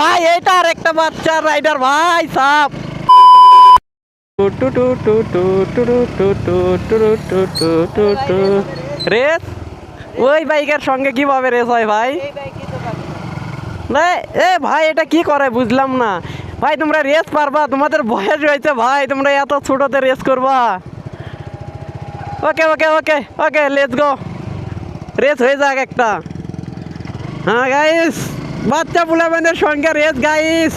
ভাই এটা আর একটা বাচ্চা, রাইডার ভাই, সাপ। রেস? ওই বাইকের সঙ্গে কীভাবে রেস হয় ভাই? না, এ ভাই, এটা কি করে বুঝলাম না। ভাই, তোমরা রেস পারবা, তোমাদের বয়স হয়েছে ভাই, তোমরা এত ছোটতে রেস করবা। ওকে ওকে ওকে ওকে লেটস গো রেস হয়ে যাক একটা। হ্যাঁ গাইস বাচ্চা বোলা পোলাবাইনের সঙ্গে রেস গাইস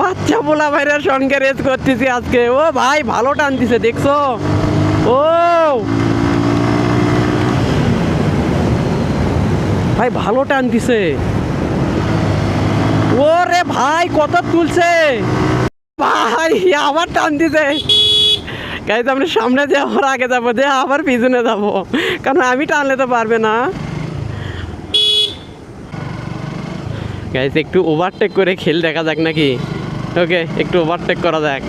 বাচ্চা বোলা পোলাবাইনের সঙ্গে রেস করতেছি আজকে। ও ভাই, ভালো টান দিছে, দেখছ? ও। ভাই, ভালো টানতিছে ও রে ভাই, কত তুলছে। ভাই, আবার টান দিছে। গাইজ আমরা সামনে যে আবার আগে যাব যে আবার পিছনে যাব। কারণ আমি টানলে তো পারবে না। গাইজ একটু ওভারটেক করে খেল দেখা যাক নাকি? ওকে একটু ওভারটেক করা যাক।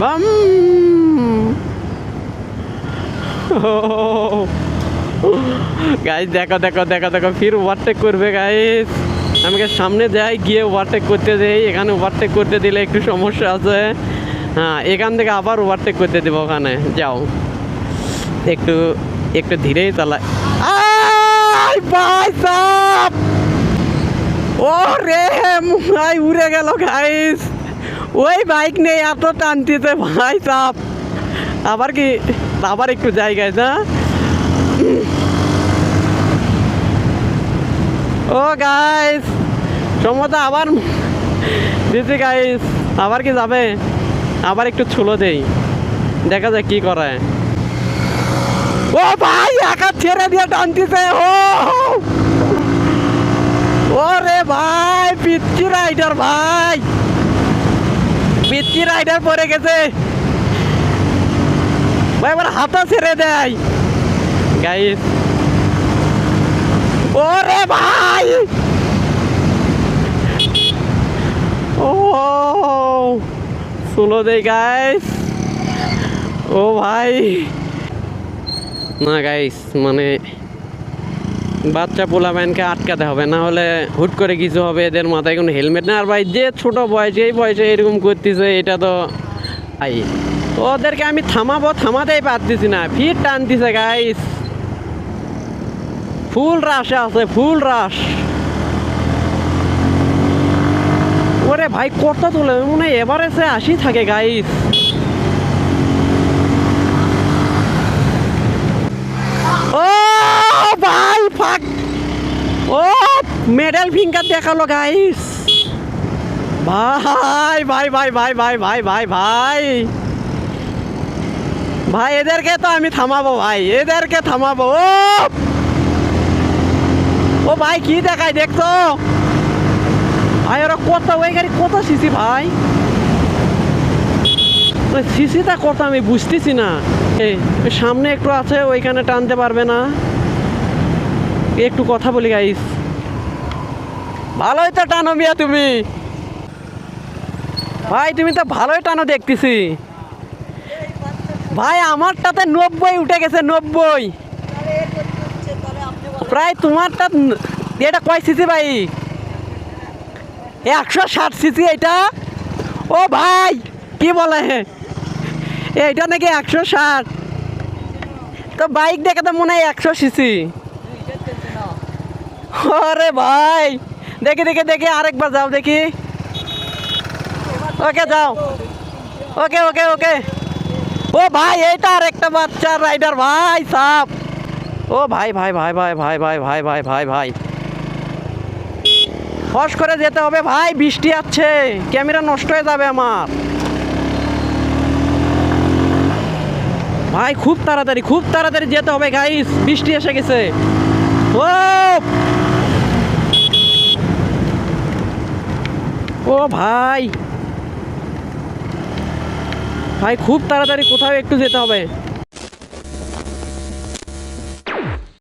বাম! গাইজ দেখো দেখো দেখো দেখো, ফির ওভারটেক করবে গাইজ আমাকে সামনে যাই, গিয়ে ওভারটেক করতে দেই। এখানে ওভারটেক করতে দিলে একটু সমস্যা আছে। হ্যাঁ এখান থেকে আবার ওভারটেক করতে দেবো ওখানে। যাও। একটু একটু ধীরেই চালায় আই ভাই সাপ ও রে ভাই উড়ে গেল গাইস ওই বাইক নেই, এত টানতিতে ভাই সাপ আবার কি, আবার একটু গাইস হ্যাঁ? ও গাইস সমতা আবার দিছি গাইস আবার কি যাবে? আবার একটু ছুলো দেই। দেখা যায় কি করে। ও, ভাই, একা ছেড়ে দিয়ে টানতিছে ও। ও রে ভাই পিচ্ছি রাইডার ভাই। পিচ্ছি রাইডার পরে গেছে। ভাই এবার হাতা ছেড়ে দেয়। গাইস ওরে ভাই। ও সুলো দে গাইস ও ভাই। না গাইস মানে বাচ্চা পোলা ব্যানকে আটকাতে হবে, না হলে হুট করে কিছু হবে, এদের মাথায় কোনো হেলমেট না আর ভাই, যে ছোট বয়সে, এই বয়সে এরকম করতেছে, এটা তো ভাই, ওদেরকে আমি থামাবো, থামাতেই পারতেছি না। ফির টানতেছে গাইস ফুল রাশে আছে, ফুল রাশ ওরে ভাই, কত তোলে, মনে হয় এভারেজে আসি থাকে গাইস ও ভাই ফাক ও মেডেল ফিঙ্গার দেখাল গাইস ভাই ভাই ভাই ভাই ভাই ভাই ভাই ভাই। ভাই, এদেরকে তো আমি থামাবো, ভাই। এদেরকে থামাবো। ও! ভাই, কি দেখায় দেখতো ভাই, ওরা কত, ওই গাড়ি কত সিসি, ভাই? সিসিটা কত আমি বুঝতেছি না। সামনে একটু আছে, ওইখানে টানতে পারবে না। একটু কথা বলি গাইস ভালোই তো টানো মিয়া তুমি। ভাই, তুমি তো ভালোই টানো দেখতেছি। ভাই, আমারটাতে নব্বই উঠে গেছে, নব্বই। প্রায় তোমারটা এটা কয় সিসি ভাই? একশো ষাট সিসি এটা? ও ভাই, কি বলে? এইটা নাকি একশো ষাট? তো বাইক দেখে তো মনে হয় একশো সিসি। আরে ভাই দেখি দেখি দেখি, আরেকবার যাও, দেখি। ওকে, যাও। ওকে ওকে ওকে। ও ভাই, এইটা আর একটা বাচ্চা রাইডার ভাই, সাপ। ও ভাই ভাই ভাই ভাই ভাই ভাই ভাই ভাই ভাই ভাই। ফস করে যেতে হবে, ভাই, বৃষ্টি আছে ক্যামেরা নষ্ট হয়ে যাবে আমার। ভাই, খুব তাড়াতাড়ি খুব তাড়াতাড়ি যেতে হবে গাইস বৃষ্টি এসে গেছে। ও! ও ভাই। ভাই খুব তাড়াতাড়ি কোথাও একটু যেতে হবে।